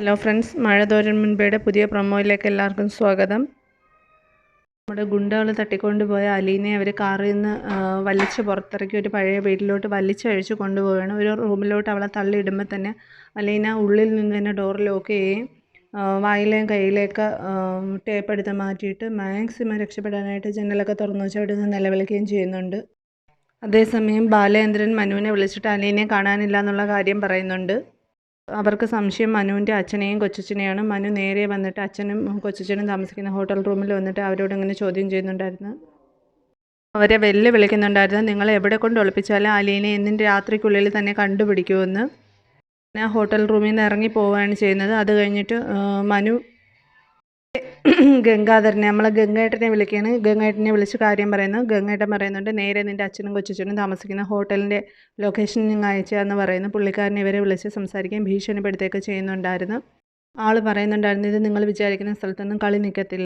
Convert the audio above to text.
Hello friends മഴ തോരൻ മുൻപയുടെ പുതിയ പ്രൊമോയിലേക്ക് എല്ലാവർക്കും സ്വാഗതം. നമ്മുടെ ഗുണ്ടകൾ തട്ടിക്കൊണ്ട് പോയ അലീനെ അവർ കാറിൽ നിന്ന് വലിച്ച് പുറത്തിറക്കി ഒരു പഴയ വീട്ടിലോട്ട് വലിച്ചഴിച്ച് കൊണ്ടുപോവുകയാണ്. ഒരു റൂമിലോട്ട് അവളെ തള്ളിയിടുമ്പോൾ തന്നെ അലീന ഉള്ളിൽ നിന്ന് തന്നെ ഡോർ ലോക്ക് ചെയ്യുകയും വായിലേയും വായിലെയും കയ്യിലേക്ക് ടേപ്പ് എടുത്ത് മാറ്റിയിട്ട് മാക്സിമം രക്ഷപ്പെടാനായിട്ട് ജനലൊക്കെ തുറന്നു വെച്ച് അവിടെ നിന്ന് നിലവിളിക്കുകയും ചെയ്യുന്നുണ്ട്. അതേസമയം ബാലേന്ദ്രൻ മനുവിനെ വിളിച്ചിട്ട് അലീനെ കാണാനില്ല എന്നുള്ള കാര്യം പറയുന്നുണ്ട്. അവർക്ക് സംശയം മനുവിന്റെ അച്ഛനെയും കൊച്ചച്ഛനെയാണ് മനു നേരെ വന്നിട്ട് അച്ഛനും കൊച്ചച്ഛനും താമസിക്കുന്ന ഹോട്ടൽ റൂമിൽ വന്നിട്ട് അവരോട് ഇങ്ങനെ ചോദ്യം ചെയ്യുന്നുണ്ടായിരുന്നു. അവരെ വെല്ല് വിളിക്കുന്നുണ്ടായിരുന്നു നിങ്ങൾ എവിടെ കൊണ്ട് ഒളിപ്പിച്ചാലും അലീനെ എന്നും രാത്രിക്കുള്ളിൽ തന്നെ കണ്ടുപിടിക്കുമെന്ന്. ഞാൻ ഹോട്ടൽ റൂമിൽ നിന്ന് ഇറങ്ങി പോവുകയാണ് ചെയ്യുന്നത്. അത് കഴിഞ്ഞിട്ട് മനു ഗംഗാധരനെ നമ്മളെ ഗംഗേട്ടനെ വിളിക്കുകയാണ് ഗംഗേട്ടനെ വിളിച്ച് കാര്യം പറയുന്നു. ഗംഗേട്ടൻ പറയുന്നുണ്ട് നേരെ നിന്റെ അച്ഛനും കൊച്ചച്ഛനും താമസിക്കുന്ന ഹോട്ടലിന്റെ ലൊക്കേഷൻ നിങ്ങൾ അയച്ചാന്ന് പറയുന്നു. പുള്ളിക്കാരനെ ഇവരെ വിളിച്ച് സംസാരിക്കുകയും ഭീഷണിപ്പെടുത്തുകയൊക്കെ ചെയ്യുന്നുണ്ടായിരുന്നു. ആൾ പറയുന്നുണ്ടായിരുന്നു ഇത് നിങ്ങൾ വിചാരിക്കുന്ന സ്ഥലത്തൊന്നും കളി നിൽക്കത്തില്ല